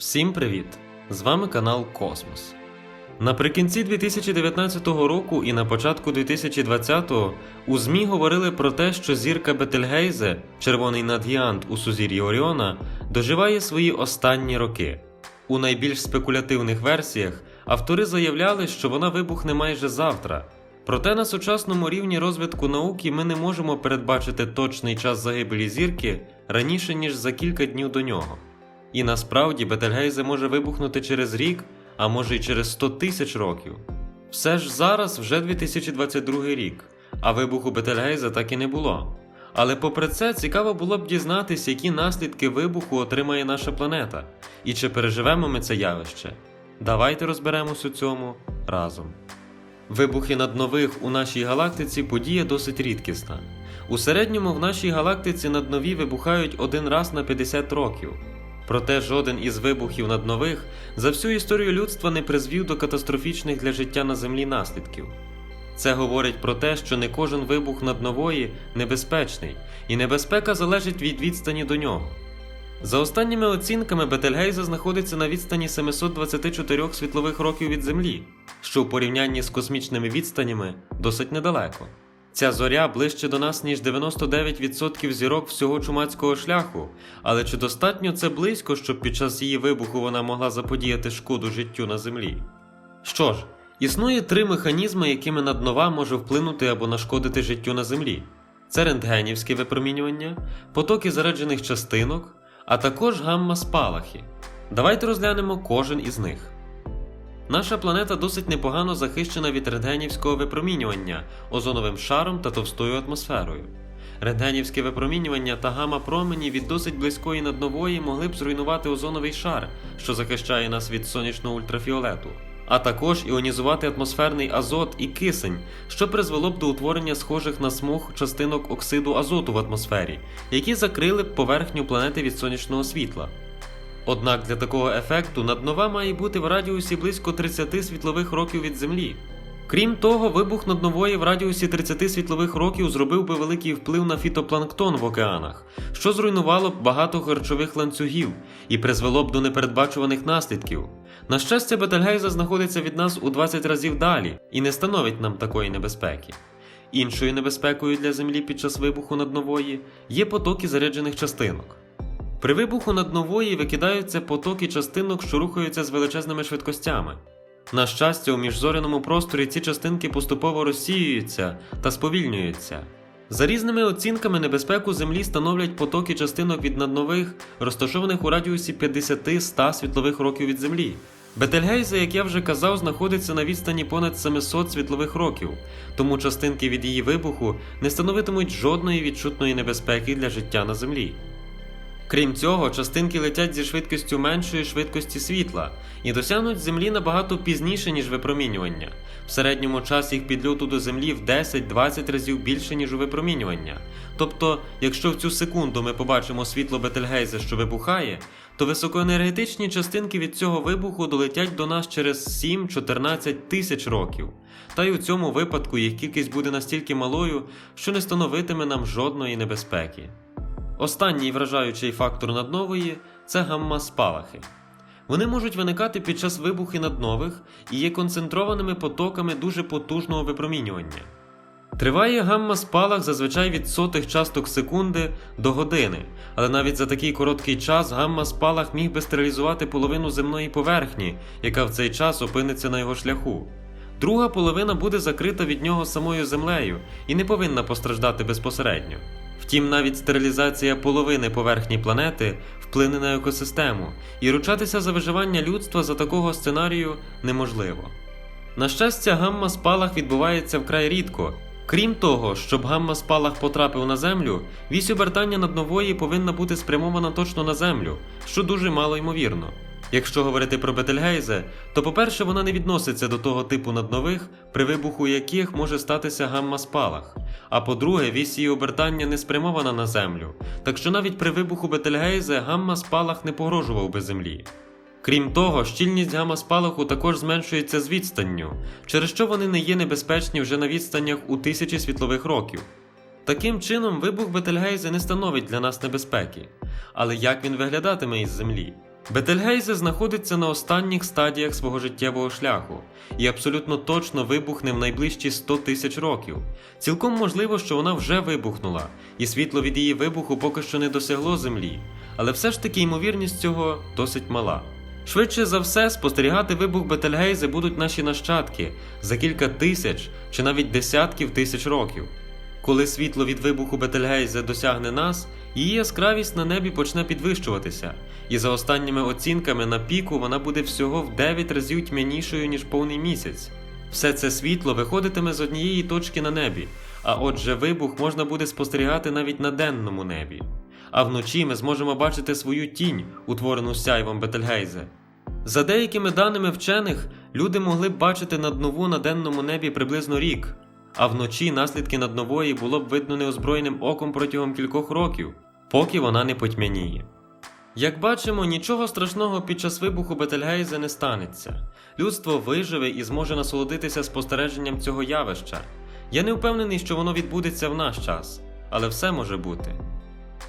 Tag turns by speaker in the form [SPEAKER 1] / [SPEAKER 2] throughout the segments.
[SPEAKER 1] Всім привіт! З вами канал Космос. Наприкінці 2019 року і на початку 2020 у ЗМІ говорили про те, що зірка Бетельгейзе, червоний надгіант у сузір'ї Оріона, доживає свої останні роки. У найбільш спекулятивних версіях автори заявляли, що вона вибухне майже завтра. Проте на сучасному рівні розвитку науки ми не можемо передбачити точний час загибелі зірки раніше ніж за кілька днів до нього. І насправді Бетельгейзе може вибухнути через рік, а може й через 100 тисяч років. Все ж зараз вже 2022 рік, а вибуху Бетельгейзе так і не було. Але попри це цікаво було б дізнатися, які наслідки вибуху отримає наша планета, і чи переживемо ми це явище. Давайте розберемось у цьому разом. Вибухи наднових у нашій галактиці подія досить рідкісна. У середньому в нашій галактиці наднові вибухають один раз на 50 років. Проте жоден із вибухів наднових за всю історію людства не призвів до катастрофічних для життя на Землі наслідків. Це говорить про те, що не кожен вибух наднової небезпечний, і небезпека залежить від відстані до нього. За останніми оцінками, Бетельгейзе знаходиться на відстані 724 світлових років від Землі, що в порівнянні з космічними відстанями досить недалеко. Ця зоря ближче до нас, ніж 99% зірок всього чумацького шляху, але чи достатньо це близько, щоб під час її вибуху вона могла заподіяти шкоду життю на Землі? Що ж, існує три механізми, якими наднова може вплинути або нашкодити життю на Землі: це рентгенівське випромінювання, потоки заряджених частинок, а також гамма-спалахи. Давайте розглянемо кожен із них. Наша планета досить непогано захищена від рентгенівського випромінювання озоновим шаром та товстою атмосферою. Рентгенівське випромінювання та гамма-промені від досить близької наднової могли б зруйнувати озоновий шар, що захищає нас від сонячного ультрафіолету, а також іонізувати атмосферний азот і кисень, що призвело б до утворення схожих на смуг частинок оксиду азоту в атмосфері, які закрили б поверхню планети від сонячного світла. Однак для такого ефекту наднова має бути в радіусі близько 30 світлових років від Землі. Крім того, вибух наднової в радіусі 30 світлових років зробив би великий вплив на фітопланктон в океанах, що зруйнувало б багато харчових ланцюгів і призвело б до непередбачуваних наслідків. На щастя, Бетельгейза знаходиться від нас у 20 разів далі і не становить нам такої небезпеки. Іншою небезпекою для Землі під час вибуху наднової є потоки заряджених частинок. При вибуху наднової викидаються потоки частинок, що рухаються з величезними швидкостями. На щастя, у міжзоряному просторі ці частинки поступово розсіюються та сповільнюються. За різними оцінками небезпеку Землі становлять потоки частинок від наднових, розташованих у радіусі 50-100 світлових років від Землі. Бетельгейзе, як я вже казав, знаходиться на відстані понад 700 світлових років, тому частинки від її вибуху не становитимуть жодної відчутної небезпеки для життя на Землі. Крім цього, частинки летять зі швидкістю меншої швидкості світла і досягнуть Землі набагато пізніше, ніж випромінювання. В середньому час їх підльоту до Землі в 10-20 разів більше, ніж у випромінювання. Тобто, якщо в цю секунду ми побачимо світло Бетельгейзе, що вибухає, то високоенергетичні частинки від цього вибуху долетять до нас через 7-14 тисяч років. Та й у цьому випадку їх кількість буде настільки малою, що не становитиме нам жодної небезпеки. Останній вражаючий фактор наднової це гамма-спалахи. Вони можуть виникати під час вибухи наднових і є концентрованими потоками дуже потужного випромінювання. Триває гамма-спалах зазвичай від сотих часток секунди до години, але навіть за такий короткий час гамма-спалах міг би стерилізувати половину земної поверхні, яка в цей час опиниться на його шляху. Друга половина буде закрита від нього самою землею і не повинна постраждати безпосередньо. Втім, навіть стерилізація половини поверхні планети вплине на екосистему, і ручатися за виживання людства за такого сценарію неможливо. На щастя, гамма-спалах відбувається вкрай рідко. Крім того, щоб гамма-спалах потрапив на Землю, вісь обертання над нової повинна бути спрямована точно на Землю, що дуже мало ймовірно. Якщо говорити про Бетельгейзе, то по-перше, вона не відноситься до того типу наднових, при вибуху яких може статися гамма-спалах. А по-друге, вісь її обертання не спрямована на Землю, так що навіть при вибуху Бетельгейзе гамма-спалах не погрожував би Землі. Крім того, щільність гамма-спалаху також зменшується з відстанню, через що вони не є небезпечні вже на відстаннях у тисячі світлових років. Таким чином, вибух Бетельгейзе не становить для нас небезпеки. Але як він виглядатиме із Землі? Бетельгейзе знаходиться на останніх стадіях свого життєвого шляху і абсолютно точно вибухне в найближчі 100 тисяч років. Цілком можливо, що вона вже вибухнула, і світло від її вибуху поки що не досягло Землі, але все ж таки ймовірність цього досить мала. Швидше за все, спостерігати вибух Бетельгейзе будуть наші нащадки за кілька тисяч чи навіть десятків тисяч років. Коли світло від вибуху Бетельгейзе досягне нас, її яскравість на небі почне підвищуватися, і за останніми оцінками на піку вона буде всього в 9 разів тьмянішою, ніж повний місяць. Все це світло виходитиме з однієї точки на небі, а отже, вибух можна буде спостерігати навіть на денному небі. А вночі ми зможемо бачити свою тінь, утворену сяйвом Бетельгейзе. За деякими даними вчених, люди могли б бачити наднову на денному небі приблизно рік, а вночі наслідки наднової було б видно неозброєним оком протягом кількох років, поки вона не потьмяніє. Як бачимо, нічого страшного під час вибуху Бетельгейзе не станеться. Людство виживе і зможе насолодитися спостереженням цього явища. Я не впевнений, що воно відбудеться в наш час, але все може бути.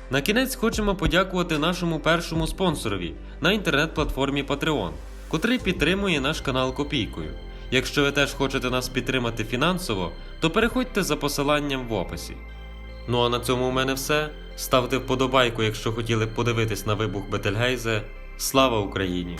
[SPEAKER 1] На кінець хочемо подякувати нашому першому спонсорові на інтернет-платформі Patreon, котрий підтримує наш канал копійкою. Якщо ви теж хочете нас підтримати фінансово, то переходьте за посиланням в описі. Ну а на цьому у мене все. Ставте вподобайку, якщо хотіли подивитись на вибух Бетельгейзе. Слава Україні!